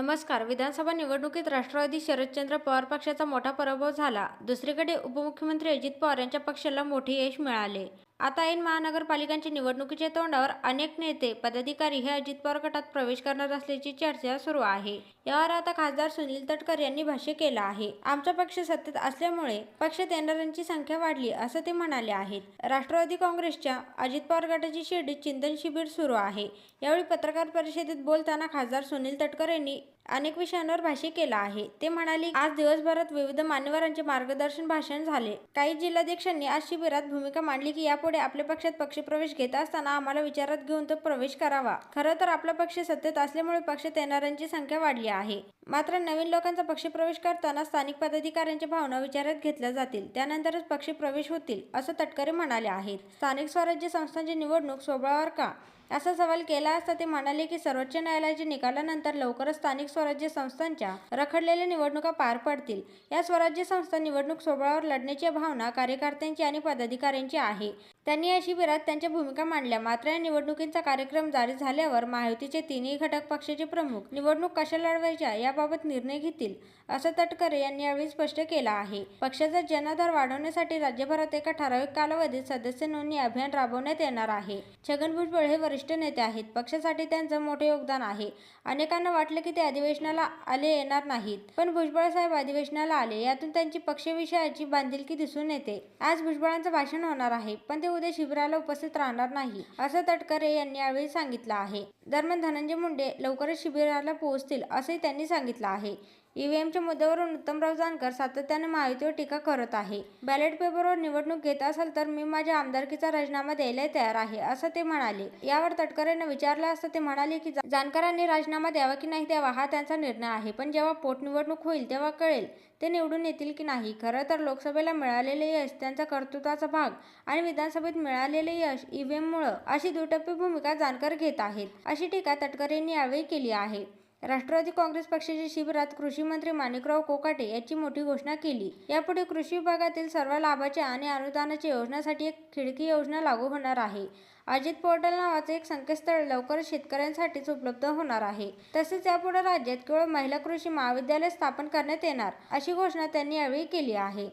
नमस्कार. विधानसभा निवडणुकीत राष्ट्रवादी शरदचंद्र पवार पक्षाचा मोठा पराभव झाला. दुसरीकडे उपमुख्यमंत्री अजित पवार यांच्या पक्षाला मोठे यश मिळाले. आता ऐन महानगरपालिकांच्या निवडणुकीच्या तोंडावर अनेक नेते पदाधिकारी हे अजित पवार गटात प्रवेश करणार असल्याची चर्चा सुरू आहे. यावर आता खासदार सुनील तटकर यांनी भाष्य केलं आहे. आमचा पक्ष सत्तेत असल्यामुळे पक्षात येणाऱ्यांची संख्या वाढली असं ते म्हणाले आहेत. राष्ट्रवादी काँग्रेसच्या अजित पवार गटाची शिर्डीत चिंतन शिबिर सुरू आहे. यावेळी पत्रकार परिषदेत बोलताना खासदार सुनील तटकर यांनी अनेक विषयांवर भाष्य केलं आहे. ते म्हणाले आज दिवसभरात विविध मान्यवरांचे मार्गदर्शन भाषण झाले. काही जिल्हाध्यक्षांनी आज शिबिरात भूमिका मांडली की यापुढे आपल्या पक्षात पक्षप्रवेश घेत असताना आम्हाला विचारात घेऊन तो प्रवेश करावा. खरं तर आपला पक्ष सत्तेत असल्यामुळे पक्षात येणाऱ्यांची संख्या वाढली आहे. मात्र नवीन लोकांचा पक्षप्रवेश करताना स्थानिक पदाधिकाऱ्यांच्या भावना विचारात घेतल्या जातील. त्यानंतरच पक्षप्रवेश होतील असं तटकरे म्हणाले आहेत. स्थानिक स्वराज्य संस्थांची निवडणूक सोबळावर का? असा सवाल केला असता ते म्हणाले की सर्वोच्च न्यायालयाच्या निकालानंतर लवकरच स्थानिक स्वराज्य संस्थांच्या रखडलेल्या निवडणुका पार पडतील. या स्वराज्य संस्था निवडणूक सोहळ्यावर लढण्याची भावना कार्यकर्त्यांची आणि पदाधिकाऱ्यांची आहे. त्यांनी या शिबिरात त्यांच्या भूमिका मांडल्या. मात्र या निवडणुकींचा कार्यक्रम जारी झाल्यावर महायुतीचे तिन्ही घटक पक्षाचे प्रमुख निवडणूक कशा लढवायच्या याबाबत निर्णय घेतील असं तटकरे यांनी यावेळी स्पष्ट केलं आहे. पक्षाचा जनाधार वाढवण्यासाठी राज्यभरात एका ठराविक कालावधीत सदस्य नोंदणी अभियान राबवण्यात येणार आहे. छगन भुजबळ हे वरिष्ठ नेते आहेत. पक्षासाठी त्यांचं मोठे योगदान आहे. अनेकांना वाटलं की ते अधिवेशनाला आले येणार नाहीत. पण भुजबळ साहेब अधिवेशनाला आले यातून त्यांची पक्षविषयाची बांधिलकी दिसून येते. आज भुजबळांचं भाषण होणार आहे पण ते उद्या शिबिराला उपस्थित राहणार नाही असं तटकरे यांनी यावेळी सांगितलं आहे. दरम्यान धनंजय मुंडे लवकरच शिबिराला पोहोचतील असंही त्यांनी सांगितलं आहे. ईव्हीएमच्या मुद्द्यावरून उत्तमराव जानकर सातत्याने महायुतीवर टीका करत आहे. बॅलेट पेपरवर निवडणूक घेत असाल तर मी माझ्या आमदारकीचा राजीनामा द्यायला तयार आहे असं ते म्हणाले. यावर तटकरेंना विचारलं असता ते म्हणाले की जानकरांनी राजीनामा द्यावा की नाही द्यावा हा त्यांचा निर्णय आहे पण जेव्हा पोटनिवडणूक होईल तेव्हा कळेल ते निवडून येतील की नाही. खरं तर लोकसभेला मिळालेले यश त्यांचा कर्तृत्वाचा भाग आणि विधानसभेत मिळालेले यश ईव्हीएममुळं अशी दुटप्पी भूमिका जानकर घेत आहेत अशी टीका तटकरेंनी यावेळी केली आहे. राष्ट्रवादी काँग्रेस पक्षाच्या शिबिरात कृषी मंत्री माणिकराव कोकाटे याची मोठी घोषणा केली. यापुढे कृषी विभागातील सर्व लाभाच्या आणि अनुदानाच्या योजनासाठी एक खिडकी योजना लागू होणार आहे. अजित पोर्टल नावाचे एक संकेतस्थळ लवकरच शेतकऱ्यांसाठीच उपलब्ध होणार आहे. तसेच यापुढे राज्यात केवळ महिला कृषी महाविद्यालय स्थापन करण्यात येणार अशी घोषणा त्यांनी यावेळी केली आहे.